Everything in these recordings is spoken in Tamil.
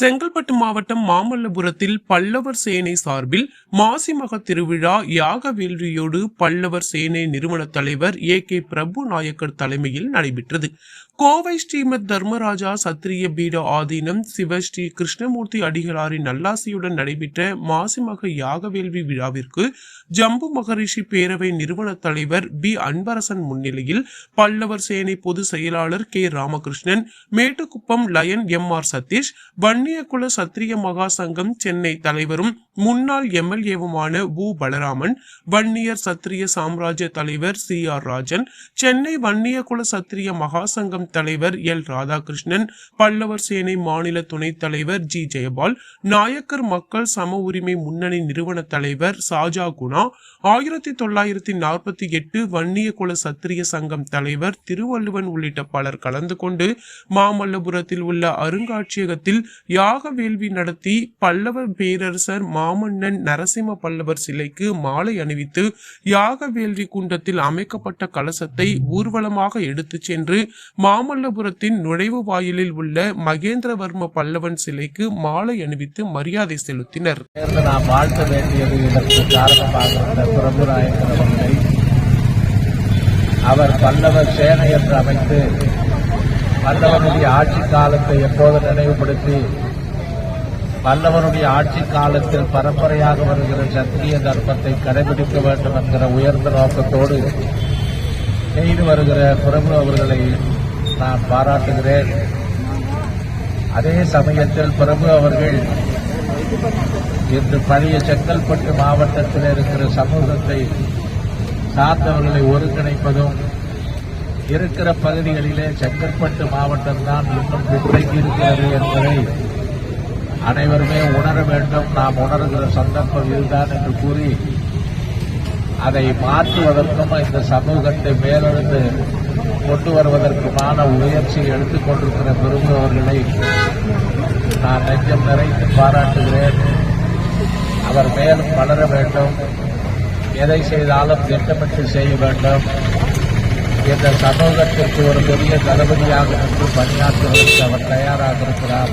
செங்கல்பட்டு மாவட்டம் மாமல்லபுரத்தில் பல்லவர் சேனை சார்பில் மாசி மக திருவிழா யாக வேள்வியோடு பல்லவர் சேனை நிறுவன தலைவர் ஏ கே பிரபு நாயக்கர் தலைமையில் நடைபெற்றது. கோவை ஸ்ரீமத் தர்மராஜா சத்திரிய பீட ஆதீனம் சிவஸ்ரீ கிருஷ்ணமூர்த்தி அடிகளாரின் நல்லாசியுடன் நடைபெற்ற மாசிமக யாக வேள்வி விழாவிற்கு ஜம்பு மகரிஷி பேரவை நிறுவன தலைவர் பி. அன்பரசன் முன்னிலையில் பல்லவர் சேனை பொதுச் செயலாளர் K. Ramakrishnan Mettukuppam lion M. R. Sathish Vanni Punniyakula Sathiriya Maha Sangam Chennai தலைவரும் முன்னாள் எம்எல்ஏவுமான வு பலராமன் வன்னியர் சத்திரிய சாம்ராஜ்ய தலைவர் சி. ஆர். ராஜன் சென்னை வன்னியகுல சத்திரிய மகா சங்கம் தலைவர் எல். ராதாகிருஷ்ணன் பல்லவர் சேனை மாநில துணைத் தலைவர் ஜி. ஜெயபால் நாயக்கர் மக்கள் சம உரிமை முன்னணி நிறுவன தலைவர் சாஜா குணா ஆயிரத்தி தொள்ளாயிரத்தி நாற்பத்தி எட்டு வன்னிய குல சத்திரிய சங்கம் தலைவர் திருவள்ளுவன் உள்ளிட்ட பலர் கலந்து கொண்டு மாமல்லபுரத்தில் உள்ள அருங்காட்சியகத்தில் யாக வேள்வி நடத்தி பல்லவர் பேரரசர் மாமன்னன் நரசிம்ம பல்லவர் சிலைக்கு மாலை அணிவித்து யாக வேள்வி குண்டத்தில் அமைக்கப்பட்ட கலசத்தை ஊர்வலமாக எடுத்துச் சென்று மாமல்லபுரத்தின் நுழைவு வாயிலில் உள்ள மகேந்திரவர்ம பல்லவன் சிலைக்கு மாலை அணிவித்து மரியாதை செலுத்தினர். வாழ்த்த அவர் பல்லவர் சேனை என்று அமைத்து பல்லவனுடைய ஆட்சி காலத்தை எப்போது நினைவுபடுத்தி பல்லவருடைய ஆட்சி காலத்தில் பரம்பரையாக வருகிற சத்திரிய தர்மத்தை கடைபிடிக்க வேண்டும் என்கிற உயர்ந்த நோக்கத்தோடு செய்து வருகிற பிரபு அவர்களை நான் பாராட்டுகிறேன். அதே சமயத்தில் பிரபு அவர்கள் இன்று பழைய செங்கல்பட்டு மாவட்டத்தில் இருக்கிற சமூகத்தை சார்ந்தவர்களை ஒருங்கிணைப்பதும் இருக்கிற பகுதிகளிலே செங்கல்பட்டு மாவட்டம்தான் இன்னும் பின்தங்கி இருக்கிறது என்பதை அனைவருமே உணர வேண்டும். நாம் உணர்கிற சந்தர்ப்பம் இதுதான் என்று கூறி அதை மாற்றுவதற்கும் இந்த சமூகத்தை மேலெழுந்து கொண்டு வருவதற்குமான முயற்சியை எடுத்துக்கொண்டிருக்கிற பெருமை அவர்களை நான் நெஞ்சம் நிறைந்து பாராட்டுகிறேன். அவர் மேலும் வளர வேண்டும். எதை செய்தாலும் திட்டமிட்டு செய்ய வேண்டும். இந்த சமூகத்திற்கு ஒரு பெரிய தளபதியாக நின்று பணியாற்றுவதற்கு அவர் தயாராக இருக்கிறார்.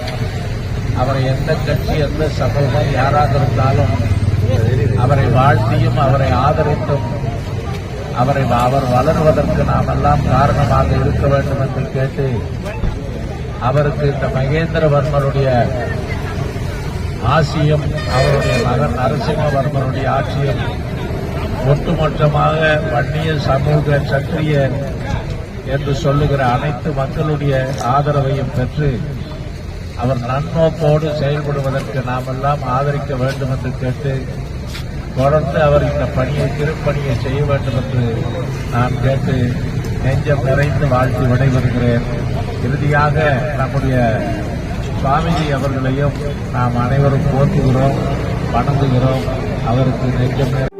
அவரை எந்த கட்சி எந்த சமூகம் யாராக இருந்தாலும் அவரை வாழ்த்தியும் அவரை ஆதரித்தும் அவரை அவர் வளருவதற்கு நாம் எல்லாம் காரணமாக இருக்க வேண்டும் என்று கேட்டு அவருக்கு இந்த மகேந்திரவர்மனுடைய ஆசியம் அவருடைய மகன் நரசிம்மவர்மனுடைய ஆட்சியும் ஒட்டுமொத்தமாக வன்னிய சமூக சத்திரிய என்று சொல்லுகிற அனைத்து மக்களுடைய ஆதரவையும் பெற்று அவர் நன்னோக்கோடு செயல்படுவதற்கு நாம் எல்லாம் ஆதரிக்க வேண்டும் என்று கேட்டு தொடர்ந்து அவர் இந்த பணியை திருப்பணியை செய்ய வேண்டும் என்று நான் கேட்டு நெஞ்சம் நிறைந்து வாழ்த்து விடைபெறுகிறேன். இறுதியாக நம்முடைய சுவாமிஜி அவர்களையும் நாம் அனைவரும் போற்றுகிறோம் வணங்குகிறோம். அவருக்கு நெஞ்சம்